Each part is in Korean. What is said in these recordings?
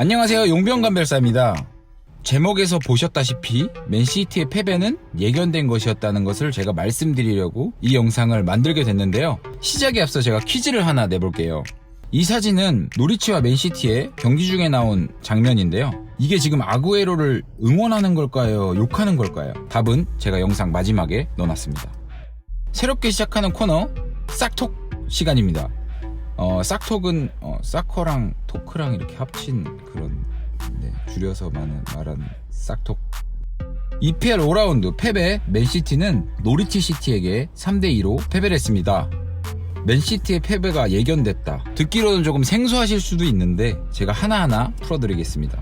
안녕하세요. 용병감별사입니다. 제목에서 보셨다시피 맨시티의 패배는 예견된 것이었다는 것을 제가 말씀드리려고 이 영상을 만들게 됐는데요. 시작에 앞서 제가 퀴즈를 하나 내볼게요. 이 사진은 노리치와 맨시티의 경기 중에 나온 장면인데요. 이게 지금 아구에로를 응원하는 걸까요? 욕하는 걸까요? 답은 제가 영상 마지막에 넣어놨습니다. 새롭게 시작하는 코너 싹톡 시간입니다 어, 싹톡은 어, 사커랑 토크랑 이렇게 합친 그런 네, 줄여서 많은 말하는 싹톡. EPL 5라운드 패배 맨시티는 노리치 시티에게 3대2로 패배를 했습니다. 맨시티의 패배가 예견됐다. 듣기로는 조금 생소하실 수도 있는데 제가 하나하나 풀어드리겠습니다.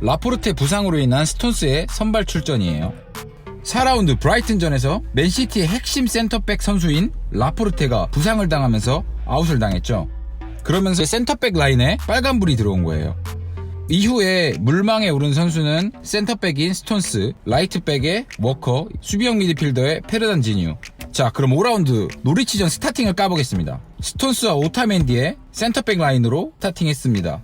라포르테 부상으로 인한 스톤스의 선발 출전이에요. 4라운드 브라이튼전에서 맨시티의 핵심 센터백 선수인 라포르테가 부상을 당하면서 아웃을 당했죠. 그러면서 센터백 라인에 빨간불이 들어온 거예요. 이후에 물망에 오른 선수는 센터백인 스톤스, 라이트백의 워커, 수비형 미드필더의 페르단지뉴. 자, 그럼 5라운드 노리치전 스타팅을 까보겠습니다. 스톤스와 오타멘디의 센터백 라인으로 스타팅했습니다.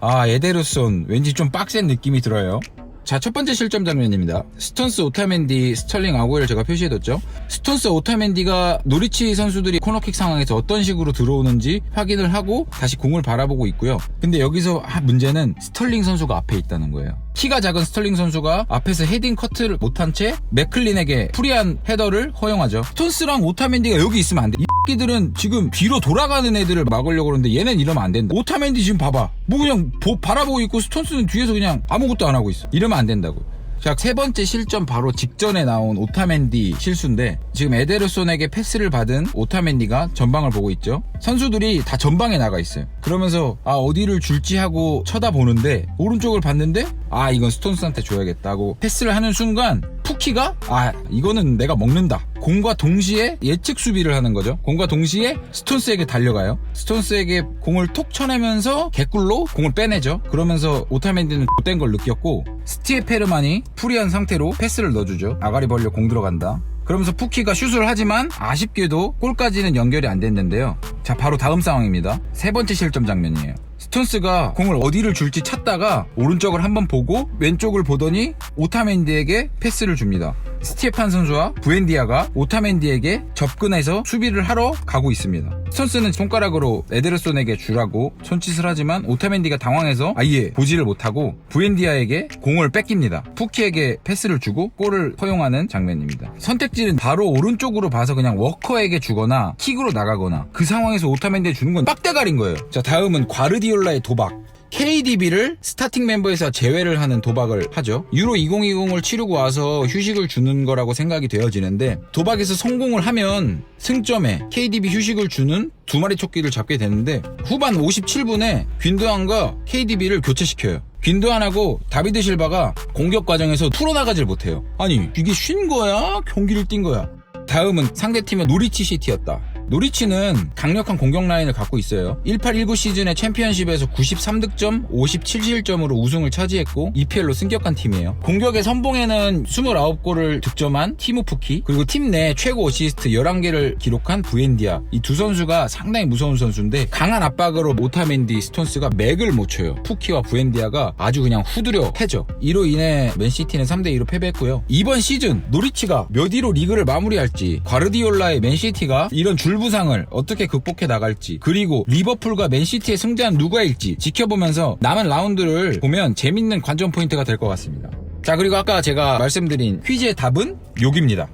아, 에데르손 왠지 좀 빡센 느낌이 들어요. 자, 첫 번째 실점 장면입니다. 스톤스, 오타멘디, 스털링, 아구에를 제가 표시해뒀죠. 스톤스, 오타멘디가 노리치 선수들이 코너킥 상황에서 어떤 식으로 들어오는지 확인을 하고 다시 공을 바라보고 있고요. 근데 여기서 아, 문제는 스털링 선수가 앞에 있다는 거예요. 키가 작은 스털링 선수가 앞에서 헤딩 커트를 못한 채 맥클린에게 프리한 헤더를 허용하죠. 스톤스랑 오타멘디가 여기 있으면 안 돼. 이 새끼들은 지금 뒤로 돌아가는 애들을 막으려고 그러는데 얘는 이러면 안 된다. 오타멘디 지금 봐봐. 뭐 그냥 보- 바라보고 있고 스톤스는 뒤에서 그냥 아무것도 안 하고 있어. 이러면 안 된다고. 자, 세 번째 실점 바로 직전에 나온 오타멘디 실수인데 지금 에데르손에게 패스를 받은 오타멘디가 전방을 보고 있죠. 선수들이 다 전방에 나가 있어요. 그러면서 아 어디를 줄지 하고 쳐다보는데 오른쪽을 봤는데 아 이건 스톤스한테 줘야겠다고 패스를 하는 순간 푸키가 아 이거는 내가 먹는다. 공과 동시에 예측 수비를 하는 거죠. 공과 동시에 스톤스에게 달려가요. 스톤스에게 공을 톡 쳐내면서 개꿀로 공을 빼내죠. 그러면서 오타멘디는 못된 걸 느꼈고 스티에 페르만이 프리한 상태로 패스를 넣어주죠. 아가리 벌려 공 들어간다. 그러면서 푸키가 슛을 하지만 아쉽게도 골까지는 연결이 안 됐는데요. 자, 바로 다음 상황입니다. 세 번째 실점 장면이에요. 스톤스가 공을 어디를 줄지 찾다가 오른쪽을 한번 보고 왼쪽을 보더니 오타멘디에게 패스를 줍니다. 스티에판 선수와 부엔디아가 오타멘디에게 접근해서 수비를 하러 가고 있습니다. 스톤스는 손가락으로 에데르손에게 주라고 손짓을 하지만 오타멘디가 당황해서 아예 보지를 못하고 부엔디아에게 공을 뺏깁니다. 푸키에게 패스를 주고 골을 허용하는 장면입니다. 선택지는 바로 오른쪽으로 봐서 그냥 워커에게 주거나 킥으로 나가거나 그 상황에서 오타멘디에 주는 건 빡대가린 거예요. 자 다음은 과르디 올라의 도박. KDB를 스타팅 멤버에서 제외를 하는 도박을 하죠. 유로 2020을 치르고 와서 휴식을 주는 거라고 생각이 되어지는데 도박에서 성공을 하면 승점에 KDB 휴식을 주는 두 마리 토끼를 잡게 되는데 후반 57분에 균도안과 KDB를 교체시켜요. 균도안하고 다비드 실바가 공격 과정에서 풀어나가질 못해요. 아니 이게 쉰 거야? 경기를 뛴 거야? 다음은 상대팀은 노리치 시티였다. 노리치는 강력한 공격 라인을 갖고 있어요. 18-19 시즌의 챔피언십에서 93득점, 57실점으로 우승을 차지했고 EPL로 승격한 팀이에요. 공격의 선봉에는 29골을 득점한 티무 푸키, 그리고 팀 내 최고 어시스트 11개를 기록한 부엔디아. 이 두 선수가 상당히 무서운 선수인데 강한 압박으로 모타멘디, 스톤스가 맥을 못 쳐요. 푸키와 부엔디아가 아주 그냥 후드려 패죠. 이로 인해 맨시티는 3대2로 패배했고요. 이번 시즌 노리치가 몇 위로 리그를 마무리할지, 과르디올라의 맨시티가 이런 줄 부상을 어떻게 극복해 나갈지, 그리고 리버풀과 맨시티의 승자는 누가일지 지켜보면서 남은 라운드를 보면 재밌는 관전 포인트가 될 것 같습니다. 자, 그리고 아까 제가 말씀드린 퀴즈의 답은 욕입니다.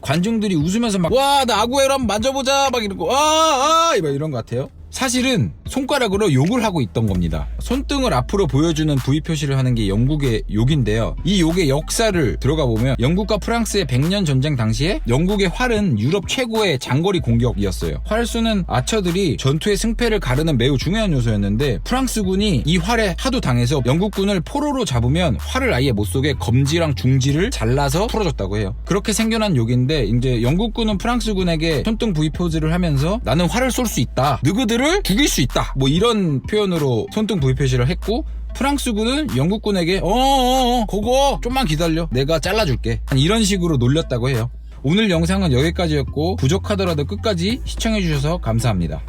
관중들이 웃으면서 막, 와, 나 아구에로 한번 만져보자! 막 이러고, 아, 아! 막 이런 것 같아요. 사실은 손가락으로 욕을 하고 있던 겁니다. 손등을 앞으로 보여주는 V 표시를 하는 게 영국의 욕인데요. 이 욕의 역사를 들어가 보면 영국과 프랑스의 100년 전쟁 당시에 영국의 활은 유럽 최고의 장거리 공격이었어요. 활수는 아처들이 전투의 승패를 가르는 매우 중요한 요소였는데 프랑스군이 이 활에 하도 당해서 영국군을 포로로 잡으면 활을 아예 못 쏘게 검지랑 중지를 잘라서 풀어줬다고 해요. 그렇게 생겨난 욕인데 이제 영국군은 프랑스군에게 손등 V 포즈를 하면서 나는 활을 쏠 수 있다. 누구들을 죽일 수 있다. 뭐 이런 표현으로 손등 V 표시를 했고 프랑스군은 영국군에게 어어어 그거 좀만 기다려. 내가 잘라줄게. 이런 식으로 놀렸다고 해요. 오늘 영상은 여기까지였고 부족하더라도 끝까지 시청해주셔서 감사합니다